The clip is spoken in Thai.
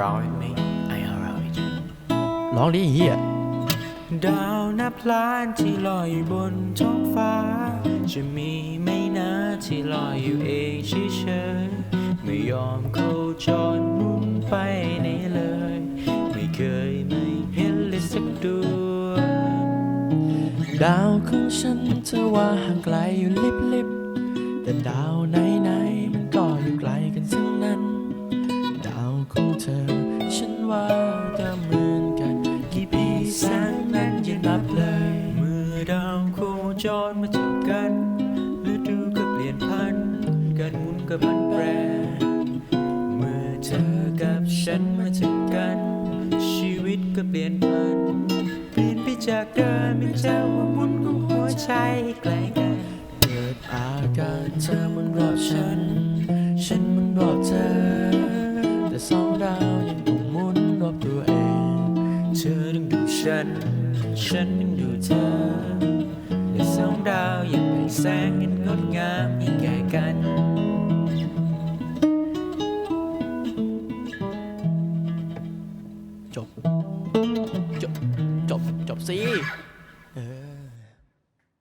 around me I around you ร้องดิเฮียดาวนับล้านที่ลอยอยู่บนท้องฟ้า จะมีไม่นะที่ลอยอยู่เองเฉยๆไม่ยอมโคจรหมุนไปไหนเลย ไม่เคยไม่เห็นเลยสักดวงดาวของฉันเธอว่าห่างไกลอยู่ลิบลิบแต่ดาวไหน องเธอฉันว่าก็เหมือนกัน กี่ปีแสนนั้นยังนับเลย เมื่อดาวโคจรมาเจอกันฤดูก็เปลี่ยนพันการหมุนก็พันแปร เมื่อเธอกับฉันมาเจอกัน ชีวิตก็เปลี่ยนพันเปลี่ยนไปจากเดิมเป็นเจ้าว่าหมุนของหัวใจให้ไกลกันเกิดอาการเธอมันรอบฉัน ตัวเอง เธอต้องดูฉัน ฉันต้องดูเธอและสองดาวยังเป็นแสงเงินงดงามอีกแก่กันจบ จบ จบ จบสิเออ